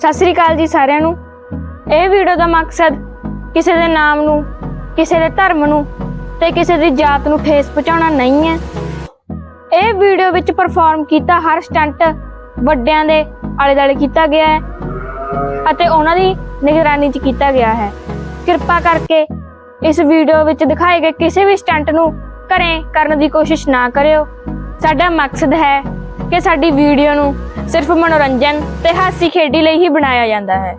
ਸਤਿ ਸ੍ਰੀ ਅਕਾਲ ਜੀ ਸਾਰਿਆਂ ਨੂੰ। ਇਹ ਵੀਡੀਓ ਦਾ ਮਕਸਦ ਕਿਸੇ ਦੇ ਨਾਮ ਨੂੰ, ਕਿਸੇ ਦੇ ਧਰਮ ਨੂੰ ਤੇ ਕਿਸੇ ਦੀ ਜਾਤ ਨੂੰ ਠੇਸ ਪਹੁੰਚਾਉਣਾ ਨਹੀਂ ਹੈ। ਇਹ ਵੀਡੀਓ ਵਿੱਚ ਪਰਫਾਰਮ ਕੀਤਾ ਹਰ ਸਟੰਟ ਵੱਡਿਆਂ ਦੇ ਆਲੇ ਦੁਆਲੇ ਕੀਤਾ ਗਿਆ ਹੈ ਅਤੇ ਉਹਨਾਂ ਦੀ ਨਿਗਰਾਨੀ 'ਚ ਕੀਤਾ ਗਿਆ ਹੈ। ਕਿਰਪਾ ਕਰਕੇ ਇਸ ਵੀਡੀਓ ਵਿੱਚ ਦਿਖਾਏ ਗਏ ਕਿਸੇ ਵੀ ਸਟੰਟ ਨੂੰ ਘਰੇ ਕਰਨ ਦੀ ਕੋਸ਼ਿਸ਼ ਨਾ ਕਰਿਓ। ਸਾਡਾ ਮਕਸਦ ਹੈ ਕਿ ਸਾਡੀ ਵੀਡੀਓ ਨੂੰ ਸਿਰਫ ਮਨੋਰੰਜਨ ਤੇ ਹਾਸੀ ਖੇਡੀ ਲਈ ਹੀ ਬਣਾਇਆ ਜਾਂਦਾ ਹੈ।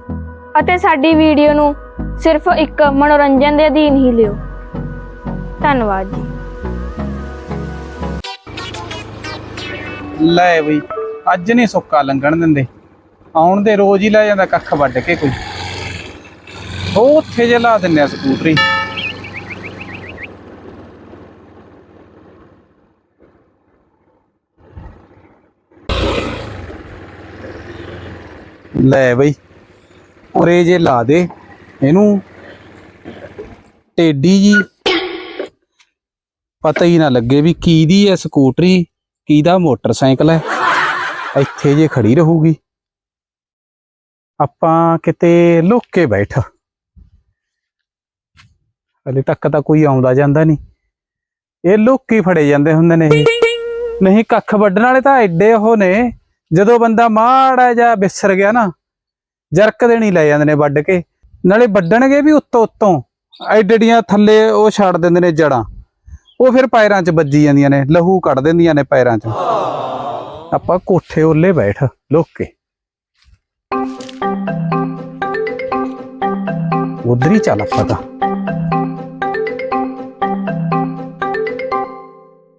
ਅਤੇ ਸਾਡੀ ਵੀਡੀਓ ਨੂੰ ਸਿਰਫ ਇੱਕ ਮਨੋਰੰਜਨ ਦੇ ਅਧੀਨ ਹੀ ਲਿਓ। ਧੰਨਵਾਦ ਜੀ। ਲੈ ਬਈ, ਅੱਜ ਨਹੀਂ ਸੁੱਕਾ ਲੰਘਣ ਦਿੰਦੇ। ਆਉਣ ਦੇ ਰੋਜ਼ ਹੀ ਲੈ ਜਾਂਦਾ ਕੱਖ ਵੱਢ ਕੇ ਕੋਈ। ਉਹ ਉੱਥੇ ਜੇ ਲਾ ਦਿੰਨੇ ਆ ਸਕੂਟਰੀ। ਲੈ ਬਈ, ਉਰੇ ਜੇ ਲਾ ਦੇ, ਇਹਨੂੰ ਟੇਡੀ ਜੀ, ਪਤਾ ਹੀ ਨਾ ਲੱਗੇ ਵੀ ਕਿਹਦੀ ਹੈ ਸਕੂਟਰੀ ਕਿਹਦਾ ਮੋਟਰਸਾਈਕਲ ਹੈ ਇੱਥੇ ਜੇ ਖੜੀ ਰਹੂਗੀ। ਆਪਾਂ ਕਿਤੇ ਲੁੱਕ ਕੇ ਬੈਠ। ਹਲੇ ਤੱਕ ਤਾਂ ਕੋਈ ਆਉਂਦਾ ਜਾਂਦਾ ਨਹੀਂ। ਇਹ ਲੁੱਕ ਹੀ ਫੜੇ ਜਾਂਦੇ ਹੁੰਦੇ ਨੇ ਇਹ। ਨਹੀਂ, ਕੱਖ ਵੱਢਣ ਵਾਲੇ ਤਾਂ ਐਡੇ ਉਹ ਨੇ। ਜਦੋਂ ਬੰਦਾ ਮਾੜਾ ਜਾਂ ਵਿਸਰ ਗਿਆ ਨਾ, ਜਰਕ ਦੇਣੀ ਲੈ ਜਾਂਦੇ ਨੇ ਵੱਢ ਕੇ। ਨਾਲੇ ਵੱਢਣਗੇ ਵੀ ਉੱਤੋਂ ਉੱਤੋਂ ਐਡੜੀਆਂ ਥੱਲੇ ਉਹ ਛੱਡ ਦਿੰਦੇ ਨੇ ਜੜਾਂ। ਉਹ ਫਿਰ ਪੈਰਾਂ 'ਚ ਵੱਜੀ ਜਾਂਦੀਆਂ ਨੇ, ਲਹੂ ਕੱਢ ਦਿੰਦੀਆਂ ਨੇ ਪੈਰਾਂ 'ਚ। ਆਪਾਂ ਕੋਠੇ ਉੱਲੇ ਬੈਠ, ਲੁੱਕ। ਕੇ ਉਧਰ ਹੀ ਚੱਲ ਆਪਾਂ ਤਾਂ।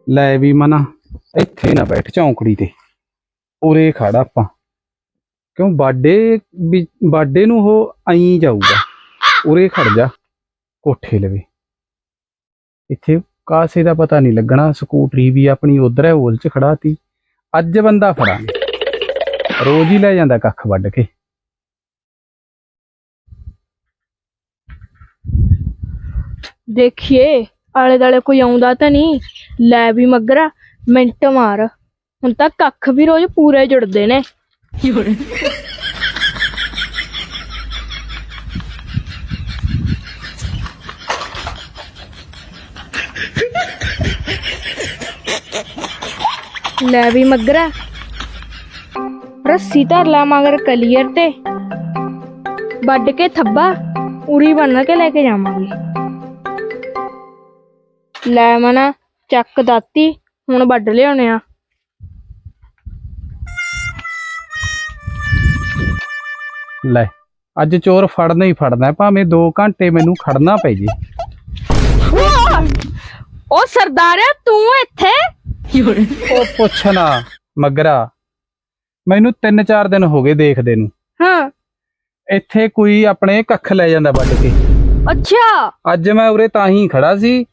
ਲੈ ਵੀ ਮਨਾ, ਇੱਥੇ ਨਾ ਬੈਠ ਚੌਂਕੜੀ ਤੇ। ਉਰੇ ਖੜਾ ਆਪਾਂ। ਕਿਉਂ ਬਾਡੇ ਬਾਡੇ ਨੂੰ ਉਹ ਐਂ ਜਾਊਗਾ। ਉਰੇ ਖੜ ਜਾ, ਕੋਠੇ ਲਵੇ। ਇੱਥੇ ਕਾਸੇ ਦਾ ਪਤਾ ਨਹੀਂ ਲੱਗਣਾ, ਸਕੂਟਰੀ ਵੀ ਆਪਣੀ ਉਧਰ ਹੈ, ਹੋਲ ਚ ਖੜਾਤੀ। ਅੱਜ ਬੰਦਾ ਫੜਾਂਗੇ ਰੋਜ਼ ਹੀ ਲੈ ਜਾਂਦਾ ਕੱਖ ਵੱਢ ਕੇ। ਦੇਖੀਏ ਆਲੇ ਦਾਲੇ ਕੋਈ ਆਉਂਦਾ ਤਾਂ ਨਹੀਂ। ਲੈ ਵੀ ਮਗਰਾ, ਮਿੰਟ ਮਾਰ। ਹੁਣ ਤਾਂ ਕੱਖ ਵੀ ਰੋਜ਼ ਪੂਰੇ ਜੁੜਦੇ ਨੇ। ਲੈ ਵੀ ਮਗਰਾ। ਰੱਸੀ ਧਰ ਲਾ ਮਗਰ ਕਲੀਅਰ ਤੇ। ਵੱਢ ਕੇ ਥੱਬਾ, ਉਰੀ ਬਣ ਕੇ ਲੈ ਕੇ ਜਾਵਾਂਗੇ। ਲੈ ਮਨਾ, ਚੱਕ ਦਾਤੀ, ਹੁਣ ਵੱਢ ਲਿਆਉਣੇ ਆ। ਲੈ ਅੱਜ ਚੋਰ ਫੜਨਾ ਹੀ ਫੜਨਾ ਭਾਵੇਂ 2 ਘੰਟੇ ਮੈਨੂੰ ਖੜਨਾ ਪੈ ਜੇ। ਉਹ ਸਰਦਾਰਿਆ ਤੂੰ ਇੱਥੇ? ਉਹ ਪੁੱਛਣਾ ਮਗਰਾ। ਮੈਨੂੰ 3-4 ਦਿਨ ਹੋ ਗਏ ਦੇਖਦੇ ਨੂੰ। ਹਾਂ। ਇੱਥੇ ਕੋਈ ਆਪਣੇ ਕੱਖ ਲੈ ਜਾਂਦਾ ਵੱਢ ਕੇ। ਅੱਛਾ। ਅੱਜ ਮੈਂ ਉਰੇ ਤਾਂ ਹੀ ਖੜਾ ਸੀ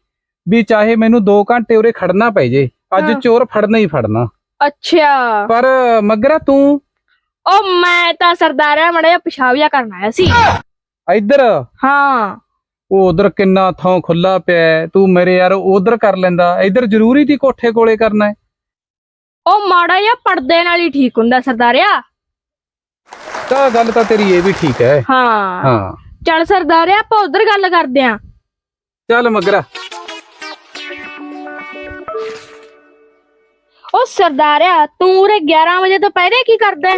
ਵੀ ਚਾਹੇ ਮੈਨੂੰ 2 ਘੰਟੇ ਉਰੇ ਖੜਨਾ ਪੈ ਜੇ ਅੱਜ ਹਾਂ। ਚੋਰ ਫੜਨਾ ਹੀ ਫੜਨਾ। ਅੱਛਾ। ਪਰ ਮਗਰਾ ਤੂੰ ਉਹ ਮੈਂ ਤਾਂ ਸਰਦਾਰਿਆ ਮੜਾ ਜਿਹਾ ਪਿਸ਼ਾਬ ਜਿਹਾ ਕਰਨ ਆਇਆ ਸੀ। ਇੱਧਰ? ਹਾਂ। ਉਹ ਉਧਰ ਕਿੰਨਾ ਥਾਂ ਖੁੱਲਾ ਪਿਆ ਹੈ, ਤੂੰ ਮੇਰੇ ਯਾਰ ਉਧਰ ਕਰ ਲੈਂਦਾ। ਇੱਧਰ ਜ਼ਰੂਰੀ ਤੀ ਕੋਠੇ ਕੋਲੇ ਕਰਨਾ ਹੈ। ਉਹ ਮਾੜਾ ਜਿਹਾ ਪਰਦੇ ਨਾਲ ਹੀ ਠੀਕ ਹੁੰਦਾ ਸਰਦਾਰਿਆ। ਤਾਂ ਗੱਲ ਤਾਂ ਤੇਰੀ ਇਹ ਵੀ ਠੀਕ ਹੈ। ਹਾਂ। ਹਾਂ। ਚੱਲ ਸਰਦਾਰਿਆ ਆਪਾਂ ਉਧਰ ਗੱਲ ਕਰਦੇ ਆਂ। ਚੱਲ ਮਗਰਾ। ਉਹ ਸਰਦਾਰਿਆ ਤੂੰ ਉਰੇ 11 ਵਜੇ ਤੋਂ ਪਹਿਲੇ ਕੀ ਕਰਦਾ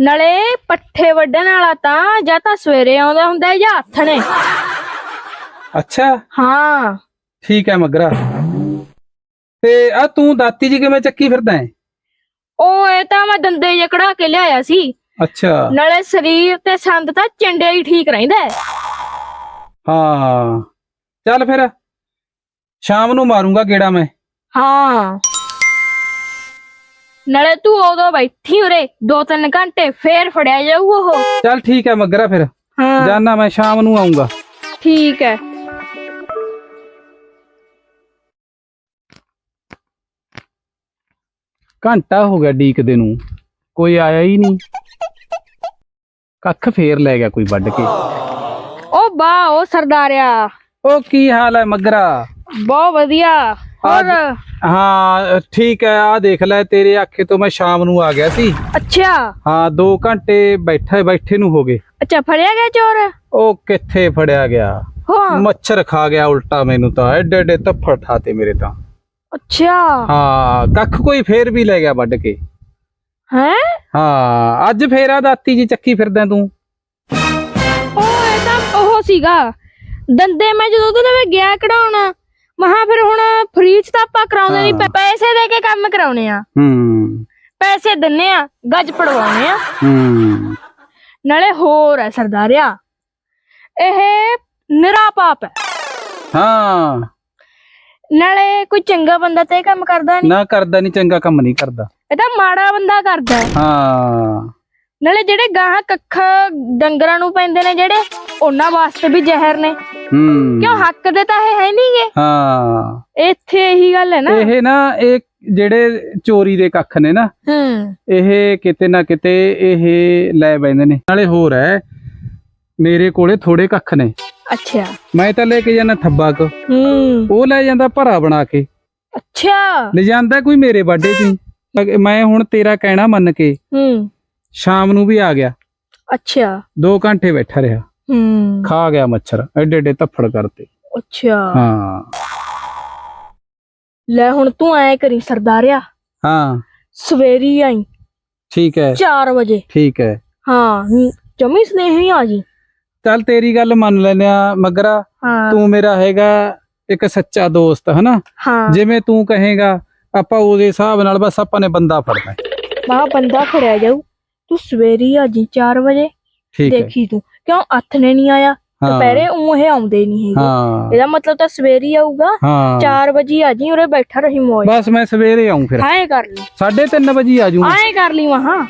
ਨਲੇ ਪੱਠੇ ਵੱਢਣ ਵਾਲਾ ਤਾਂ ਜਾਂ ਤਾਂ ਸਵੇਰੇ ਆਉਂਦਾ ਹੁੰਦਾ ਹੈ ਜਾਂ ਆਥਣੇ। ਅੱਛਾ। ਹਾਂ। ਠੀਕ ਹੈ ਮਗਰਾ। ਤੇ ਆ ਤੂੰ ਦਾਤੀ ਜੀ ਕਿਵੇਂ ਚੱਕੀ ਫਿਰਦਾ ਹੈ? ਉਹ ਇਹ ਤਾਂ ਮੈਂ ਦੰਦੇ ਜਿਹੇ ਕਢਾ ਕੇ ਲਿਆਇਆ ਸੀ। ਅੱਛਾ। ਨਾਲੇ ਸਰੀਰ ਤੇ ਸੰਦ ਤਾਂ ਚੰਡਿਆ ਹੀ ਠੀਕ ਰਹਿੰਦਾ ਹੈ। ਹਾਂ। ਚੱਲ ਫਿਰ। ਸ਼ਾਮ ਨੂੰ ਮਾਰੂੰਗਾ ਗੇੜਾ ਮੈਂ। ਹਾਂ। ਨਾਲੇ ਤੂੰ ਉਦੋਂ ਬੈਠੀ ਉਰੇ ਦੋ ਤਿੰਨ ਘੰਟੇ ਫੇਰ ਫੜਿਆ ਜਾਊ ਉਹ। ਚੱਲ ਠੀਕ ਹੈ ਮਗਰਾ ਫਿਰ। ਹਾਂ। ਜਾਨਾ ਮੈਂ ਸ਼ਾਮ ਨੂੰ ਆਉਂਗਾ ਠੀਕ ਹੈ। ਘੰਟਾ ਹੋ ਗਿਆ ਡੀਕਦੇ ਨੂੰ। ਕੋਈ ਆਇਆ ਹੀ ਨਹੀਂ। ਕੱਖ ਫੇਰ ਲੈ ਗਿਆ ਕੋਈ ਵੱਢ ਕੇ। ਉਹ ਬਾ ਉਹ ਸਰਦਾਰਿਆ। ਉਹ ਕੀ ਹਾਲ ਹੈ ਮਗਰਾ? ਬਹੁਤ ਵਧੀਆ। ਹੋਰ? ਹਾਂ ਠੀਕ ਹੈ ਆ ਦੇਖ ਲੈ ਤੇਰੇ ਆਖੇ ਤੋਂ ਮੈਂ ਸ਼ਾਮ ਨੂੰ ਆ ਗਿਆ ਸੀ। ਅੱਛਾ। ਹਾਂ 2 ਘੰਟੇ ਬੈਠਾ ਬੈਠੇ ਨੂੰ ਹੋ ਗਏ। ਅੱਛਾ ਫੜਿਆ ਗਿਆ ਚੋਰ? ਉਹ ਕਿੱਥੇ ਫੜਿਆ ਗਿਆ? ਹਾਂ ਮੱਛਰ ਖਾ ਗਿਆ ਉਲਟਾ ਮੈਨੂੰ ਤਾਂ ਐਡੇ ਐਡੇ ਤੱਫੜ ਠਾਤੇ ਮੇਰੇ ਤਾਂ। ਅੱਛਾ। ਹਾਂ ਕੱਖ ਕੋਈ ਫੇਰ ਵੀ ਲੈ ਗਿਆ ਵੱਢ ਕੇ। ਹੈ? ਹਾਂ ਅੱਜ ਫੇਰ ਆ ਦਾਤੀ ਜੀ ਚੱਕੀ ਫਿਰਦਾ ਤੂੰ। ਉਹ ਇਹ ਤਾਂ ਉਹ ਸੀਗਾ। ਦੰਦੇ ਮੈਂ ਜਦੋਂ ਉਹਦੇ ਲਵੇ ਗਿਆ ਕਢਾਉਣ। ਮਹਾ ਫਿਰ ਹੁਣ ਫ੍ਰੀ ਚ ਤਾਂ ਆਪਾਂ ਕਰਾਉਂਦੇ ਨਹੀਂ। ਪੈਸੇ ਦੇ ਕੇ ਕੰਮ ਕਰਾਉਣੇ ਆ। ਹੂੰ। ਪੈਸੇ ਦਿੰਨੇ ਆ ਗੱਜ ਪੜਵਾਉਣੇ ਆ। ਹੂੰ। ਨਾਲੇ ਹੋਰ ਹੈ ਸਰਦਾਰਿਆ ਇਹ ਨਿਰਾ ਪਾਪ ਹੈ ਹਾਂ। ਨਾਲੇ ਕੋਈ ਚੰਗਾ ਬੰਦਾ ਤੇ ਇਹ ਕੰਮ ਕਰਦਾ ਨਹੀਂ ਨਾ ਕਰਦਾ ਨਹੀਂ ਚੰਗਾ ਕੰਮ ਨਹੀਂ ਕਰਦਾ। ਇਹ ਤਾਂ ਮਾੜਾ ਬੰਦਾ ਕਰਦਾ। ਹੈ। ਹਾਂ। ਨਾਲੇ ਜਿਹੜੇ ਗਾਹਾਂ ਕੱਖ ਡੰਗਰਾਂ ਨੂੰ ਪੈਂਦੇ ਨੇ ਜਿਹੜੇ ਉਹਨਾਂ ਵਾਸਤੇ ਵੀ ਜ਼ਹਿਰ ਨੇ। ਹੂੰ। ਕਿਉਂ ਹੱਕ ਦੇ ਤਾਂ ਇਹ ਹੈ ਨਹੀਂਗੇ ਹਾਂ। ਇੱਥੇ ਇਹੀ ਗੱਲ ਹੈ ਨਾ। ਇਹ ਨਾ ਇਹ ਜਿਹੜੇ ਚੋਰੀ ਦੇ ਕੱਖ ਨੇ ਨਾ ਹੂੰ। ਇਹ ਕਿਤੇ ਨਾ ਕਿਤੇ ਇਹ ਲੈ ਬੈਂਦੇ ਨੇ। ਨਾਲੇ ਹੋਰ ਹੈ ਮੇਰੇ ਕੋਲੇ ਥੋੜੇ ਕੱਖ ਨੇ। ਅੱਛਾ। ਮੈਂ ਤਾਂ ਲੈ ਕੇ ਜਾਣਾ ਥੱਬਾ ਕ। ਹੂੰ। ਉਹ ਲੈ ਜਾਂਦਾ ਭਰਾ ਬਣਾ ਕੇ। ਅੱਛਾ। ਲੈ ਜਾਂਦਾ ਕੋਈ ਮੇਰੇ ਬਾਡੇ ਚ ਮੈਂ ਹੁਣ ਤੇਰਾ ਕਹਿਣਾ ਮੰਨ ਕੇ। ਹੂੰ। ਸ਼ਾਮ ਨੂੰ ਵੀ ਆ ਗਿਆ। ਅੱਛਾ। 2 ਘੰਟੇ ਬੈਠਾ ਰਿਹਾ। ਹੂੰ। ਖਾ ਗਿਆ ਮੱਛਰ ਐਡੇ ਐਡੇ ਧੱਫੜ ਕਰਤੇ। ਅੱਛਾ। ਹਾਂ। ਲੈ ਹੁਣ ਤੂੰ ਐ ਕਰੀ ਸਰਦਾਰਿਆ। ਹਾਂ। ਸਵੇਰੀ ਆਈ। ਠੀਕ ਹੈ 4 ਵਜੇ। ਠੀਕ ਹੈ ਹਾਂ। ਜਮੀ ਸਨੇਹੀ ਆ ਜੀ। ਚੱਲ ਤੇਰੀ ਗੱਲ ਮੰਨ ਲੈਨੇ ਆ ਮਗਰਾ। ਤੂੰ ਮੇਰਾ ਹੈਗਾ ਇੱਕ ਸੱਚਾ ਦੋਸਤ ਹਨਾ? ਜਿਵੇਂ ਤੂੰ ਕਹੇਗਾ ਆਪਾਂ ਉਹਦੇ ਹਿਸਾਬ ਨਾਲ ਬਸ ਆਪਾਂ ਨੇ ਬੰਦਾ ਫੜਨਾ। ਹੈ। ਮਾ ਬੰਦਾ ਫੜਿਆ ਜਾਊ। ਤੂੰ ਸਵੇਰੀ ਆ ਜੀ 4 ਵਜੇ? ਠੀਕ ਹੈ। ਦੇਖੀ ਤੂੰ। ਕਿਉਂ ਹੱਥ ਨੇ ਨਹੀਂ ਆਇਆ? ਹਾਂ। ਦੁਪਹਿਰੇ ਉਹ ਇਹ ਆਉਂਦੇ ਨਹੀਂ ਹੈਗੇ। ਹਾਂ। ਇਹਦਾ ਮਤਲਬ ਤਾਂ ਸਵੇਰੀ ਆਊਗਾ ਹਾਂ। 4 ਵਜੇ ਆ ਜੀ ਉਰੇ ਬੈਠਾ ਰਹੀ ਮੋਏ ਬਸ ਮੈਂ ਸਵੇਰੇ ਆਉਂ ਫਿਰ। ਹਾਂ ਕਰ ਲਈ 3:30 ਵਜੇ ਆ ਜਾਊਂ ਆਏ ਕਰ ਲਈ ਵਹਾਂ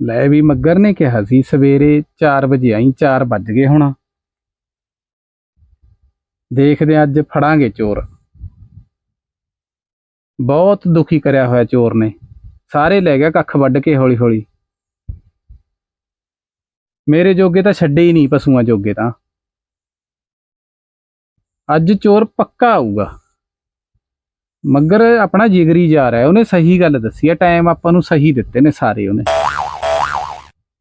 ਲੈ ਵੀ ਮੱਗਰ ਨੇ ਕਿਹਾ ਸੀ ਸਵੇਰੇ 4 ਵਜੇ ਆਈ 4 ਵੱਜ ਗਏ ਹੁਣ। ਦੇਖਦੇ ਅੱਜ ਫੜਾਂਗੇ ਚੋਰ। ਬਹੁਤ ਦੁਖੀ ਕਰਿਆ ਹੋਇਆ ਚੋਰ ਨੇ। ਸਾਰੇ ਲੈ ਗਿਆ ਕੱਖ ਵੱਢ ਕੇ ਹੌਲੀ ਹੌਲੀ ਮੇਰੇ ਜੋਗੇ ਤਾਂ ਛੱਡੇ ਹੀ ਨਹੀਂ ਪਸ਼ੂਆਂ ਜੋਗੇ ਤਾਂ। ਅੱਜ ਚੋਰ ਪੱਕਾ ਆਊਗਾ। ਮਗਰ ਆਪਣਾ ਜਿਗਰੀ ਜਾ ਰਿਹਾ, ਉਹਨੇ ਸਹੀ ਗੱਲ ਦੱਸੀ ਹੈ ਟਾਈਮ ਆਪਾਂ ਨੂੰ ਸਹੀ ਦਿੱਤੇ ਨੇ ਸਾਰੇ ਉਹਨੇ।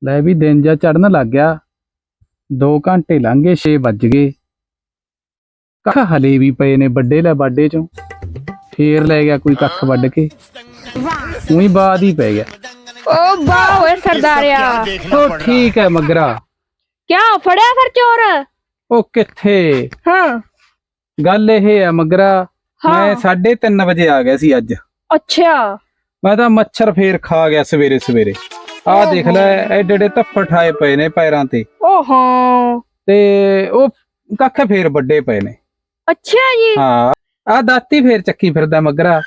ਲੈ ਵੀ ਦਿਨ ਜਾ ਚੜਨ ਲੱਗ ਗਿਆ। 2 ਘੰਟੇ ਲੰਘ ਗਏ 6 ਵੱਜ ਗਏ। ਕੱਖ ਹਲੇ ਵੀ ਪਏ ਨੇ ਵੱਡੇ ਲੈ ਬਾਡੇ ਚੋਂ। ਫੇਰ ਲੈ ਗਿਆ ਕੋਈ ਕੱਖ ਵੱਢ ਕੇ। ਉਹੀ ਬਾਦ ਹੀ ਪੈ ਗਿਆ। ਓ ਵਾਹ ਓਏ ਸਰਦਾਰਿਆ। ਉਹ ਠੀਕ ਹੈ ਮਗਰਾ। ਕਿਆ ਫੜਿਆ ਫਿਰ ਚੋਰ? ਉਹ ਕਿੱਥੇ? ਹਾਂ। ਗੱਲ ਇਹ ਹੈ ਮਗਰਾ ਮੈਂ ਹਾਂ। 3:30 ਵਜੇ ਆ ਗਿਆ ਸੀ ਅੱਜ। ਅੱਛਾ। ਮੈਂ ਤਾਂ ਮੱਛਰ ਫੇਰ ਖਾ ਗਿਆ ਸਵੇਰੇ ਸਵੇਰੇ ਆਹ ਦੇਖ ਲੈ ਐਡੇ ਐਡੇ ਧੱਫੜ ਠਾਏ ਪਏ ਨੇ ਪੈਰਾਂ ਤੇ। ਓ ਹਾਂ ਤੇ ਉਹ ਕੱਖ ਫੇਰ ਵੱਡੇ ਪਏ ਨੇ। ਅੱਛਾ ਜੀ। ਹਾਂ ਆ ਦਾਤੀ ਫੇਰ ਚੱਕੀ ਫਿਰਦਾ ਮਗਰਾ।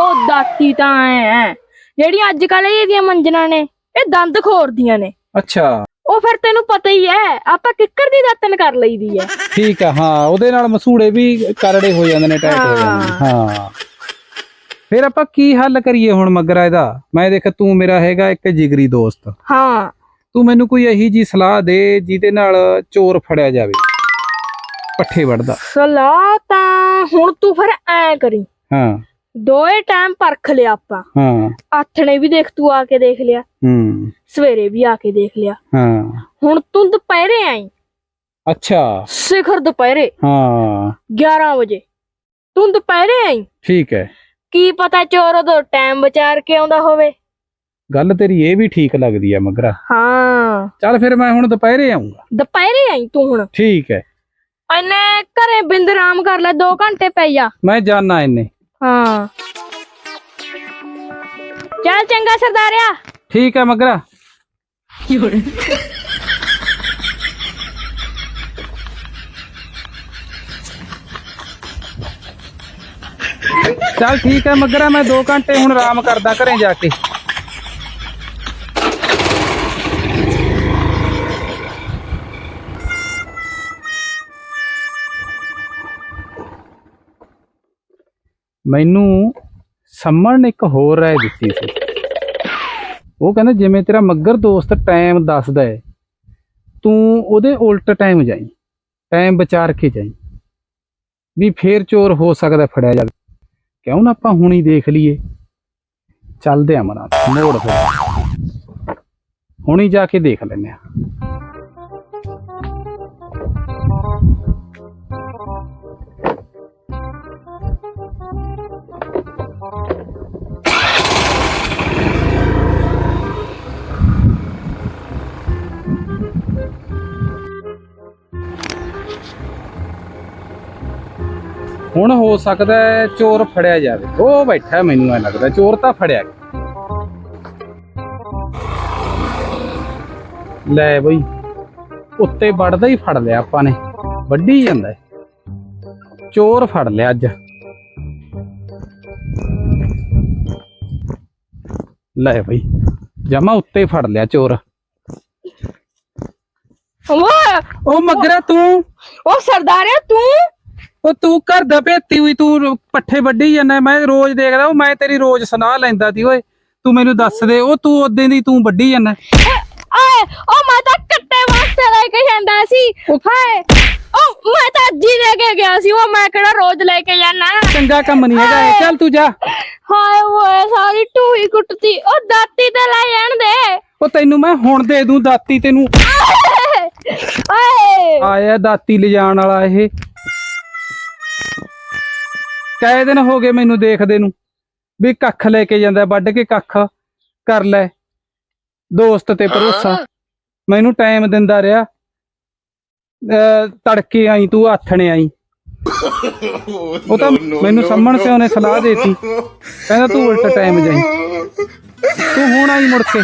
ਉਹ ਦਾਤੀ ਤਾਂ ਐ ਜਿਹੜੀਆਂ ਅੱਜ ਕੱਲ ਇਹਦੀਆਂ ਮੰਜਣਾ ਨੇ ਇਹ ਦੰਦ ਖੋਰਦੀਆਂ ਨੇ। ਅੱਛਾ। ਉਹ ਫਿਰ ਤੈਨੂੰ ਪਤਾ ਹੀ ਐ ਆਪਾਂ ਕਿੱਕਰ ਦੀ ਦਾਤਨ ਕਰ ਲਈਦੀ ਐ। ਠੀਕ ਆ ਹਾਂ ਉਹਦੇ ਨਾਲ ਮਸੂੜੇ ਵੀ ਕਰੜੇ ਹੋ ਜਾਂਦੇ ਨੇ ਟਾਈਟ ਹੋ ਜਾਂਦੇ ਨੇ। ਹਾਂ। ਫਿਰ ਆਪਾਂ ਕੀ ਹੱਲ ਕਰੀਏ ਹੁਣ ਮਗਰਾ ਇਹਦਾ? ਮੈਂ ਦੇਖ ਤੂੰ ਮੇਰਾ ਹੈਗਾ ਇੱਕ ਜਿਗਰੀ ਦੋਸਤ। ਹਾਂ। ਤੂੰ ਮੈਨੂੰ ਕੋਈ ਇਹੀ ਜੀ ਸਲਾਹ ਦੇ ਜਿਹਦੇ ਨਾਲ ਚੋਰ ਫੜਿਆ ਜਾਵੇ। ਪੱਠੇ ਵੜਦਾ ਸਲਾਹ ਤਾਂ ਹੁਣ ਤੂੰ ਫਿਰ ਐ ਕਰੀ। ਹਾਂ। ਦੋਏ ਟਾਈਮ ਪਰਖ ਲਿਆ ਆਪਾਂ। ਹਾਂ। ਆਥਣੇ ਵੀ ਦੇਖ ਤੂੰ ਆ ਕੇ ਦੇਖ ਲਿਆ। ਹੂੰ। ਸਵੇਰੇ ਵੀ ਆ ਕੇ ਦੇਖ ਲਿਆ। ਹਾਂ। ਹੁਣ ਤੂੰ ਦੁਪਹਿਰੇ ਆਈ। ਅੱਛਾ। ਸਿਖਰ ਦੁਪਹਿਰੇ। ਹਾਂ। 11 ਵਜੇ। ਤੂੰ ਦੁਪਹਿਰੇ ਆਈ। ਠੀਕ ਹੈ। ਕੀ ਪਤਾ ਚੋਰ ਉਦੋਂ ਟਾਈਮ ਵਿਚਾਰ ਕੇ ਆਉਂਦਾ ਹੋਵੇ। ਗੱਲ ਤੇਰੀ ਇਹ ਵੀ ਠੀਕ ਲੱਗਦੀ ਆ ਮਗਰਾ। ਹਾਂ। ਚੱਲ ਫਿਰ ਮੈਂ ਹੁਣ ਦੁਪਹਿਰੇ ਆਉਂਗਾ ਦੁਪਹਿਰੇ ਆਈ ਤੂੰ ਹੁਣ? ਠੀਕ ਹੈ ਐਨੇ ਘਰੇ ਬਿੰਦ ਆਰਾਮ ਕਰ ਲੈ 2 ਘੰਟੇ ਪਈ ਜਾ। ਮੈਂ ਜਾਣਾ ਇੰਨੇ ਹਾਂ। ਚੱਲ ਚੰਗਾ ਸਰਦਾਰਿਆ। ਠੀਕ ਹੈ ਮਗਰਾ। ਚੱਲ ਠੀਕ ਹੈ, ਮਗਰਾ ਮੈਂ 2 ਘੰਟੇ ਹੁਣ ਆਰਾਮ ਕਰਦਾ ਘਰੇ ਜਾ ਕੇ। ਮੈਨੂੰ ਸੰਮਣ ਨੇ ਇੱਕ ਹੋਰ ਰਾਏ ਦਿੱਤੀ ਸੀ। ਉਹ ਕਹਿੰਦਾ, ਜਿਵੇਂ ਤੇਰਾ ਮੱਗਰ ਦੋਸਤ ਟਾਈਮ ਦੱਸਦਾ ਹੈ, ਤੂੰ ਉਹਦੇ ਉਲਟ ਟਾਈਮ ਜਾਈ ਟਾਈਮ ਵਿਚਾਰ ਕੇ ਜਾਈ, ਵੀ ਫੇਰ ਚੋਰ ਹੋ ਸਕਦਾ ਫੜਿਆ ਜਾਵੇ। ਕਿਉਂ ਨਾ ਆਪਾਂ ਹੁਣੀ ਦੇਖ ਲਈਏ? ਚੱਲਦੇ ਆ ਮਨਾ ਮੋੜ ਫਿਰ। ਹੁਣੀ ਜਾ ਕੇ ਦੇਖ ਲੈਨੇ ਆ। ਹੁਣ ਹੋ ਸਕਦਾ ਹੈ ਚੋਰ ਫੜਿਆ ਜਾਵੇ। ਉਹ ਬੈਠਾ ਮੈਨੂੰ ਐ ਲੱਗਦਾ ਚੋਰ ਤਾਂ ਫੜਿਆ ਗਿਆ। ਲੈ ਬਈ ਉੱਤੇ ਵੜਦਾ ਹੀ ਫੜ ਲਿਆ ਆਪਾਂ ਨੇ ਵੱਢੀ ਜਾਂਦਾ। ਚੋਰ ਫੜ ਲਿਆ ਅੱਜ। ਲੈ ਬਈ ਜਮਾ ਉੱਤੇ ਫੜ ਲਿਆ ਚੋਰ। ਓਏ! ਉਹ ਮਗਰਾ ਤੂੰ। ਉਹ ਸਰਦਾਰਿਆ ਤੂੰ? ਉਹ ਤੂੰ ਘਰ ਦਾ ਭੇਤੀ ਹੋਈ ਤੂੰ ਪੱਠੇ ਵੱਢੀ ਜਾਂਦਾ ਮੈਂ ਰੋਜ਼ ਦੇਖਦਾ ਉਹ ਮੈਂ ਤੇਰੀ ਰੋਜ਼ ਸੁਨਾਹ ਲੈਂਦਾ ਸੀ ਓਏ। ਤੂੰ ਮੈਨੂੰ ਦੱਸ ਦੇ ਉਹ ਤੂੰ ਉਦੋਂ ਦੀ ਤੂੰ ਵੱਢੀ ਜਾਂਦਾ। ਓਏ, ਉਹ ਮੈਂ ਤਾਂ ਕੱਟੇ ਵਾਸਤੇ ਲੈ ਕੇ ਜਾਂਦਾ ਸੀ। ਹਾਏ ਉਹ ਮੈਂ ਤਾਂ ਅੱਜ ਹੀ ਲੈ ਕੇ ਗਿਆ ਸੀ ਉਹ ਮੈਂ ਕਿਹੜਾ ਰੋਜ਼ ਲੈ ਕੇ ਜਾਣਾ ਚੰਗਾ ਕੰਮ ਨਹੀਂ ਹੈਗਾ ਇਹ ਚੱਲ ਤੂੰ ਜਾ। ਹਾਏ ਓਏ ਸਾਰੀ ਟੂਹੀ ਕੁੱਟਤੀ ਉਹ ਦਾਤੀ ਤੇ ਲੈ ਜਾਣ ਦੇ। ਉਹ ਤੈਨੂੰ ਮੈਂ ਹੁਣ ਦੇ ਦੂੰ ਦਾਤੀ ਤੈਨੂੰ। ਆਏ। ਆਇਆ ਦਾਤੀ ਲਿਜਾਣ ਵਾਲਾ ਇਹ। ਕਈ ਦਿਨ ਹੋ ਗਏ ਮੈਨੂੰ ਦੇਖਦੇ ਨੂੰ ਵੀ ਕੱਖ ਲੈ ਕੇ ਜਾਂਦਾ ਵੱਢ ਕੇ ਕੱਖ ਕਰ ਲੈ। ਦੋਸਤ ਤੇ ਭਰੋਸਾ। ਮੈਨੂੰ ਟਾਈਮ ਦਿੰਦਾ ਰਿਹਾ। ਤੜਕੇ ਆਈ ਤੂੰ ਆਥਣੇ ਆਈ। ਉਹ ਤਾਂ ਮੈਨੂੰ ਸੰਮਣ ਤੇ ਉਹਨੇ ਸਲਾਹ ਦਿੱਤੀ। ਕਹਿੰਦਾ ਤੂੰ ਉਲਟ ਟਾਈਮ ਜਾਈ। ਤੂੰ ਹੁਣ ਆਈ ਮੁੜ ਕੇ।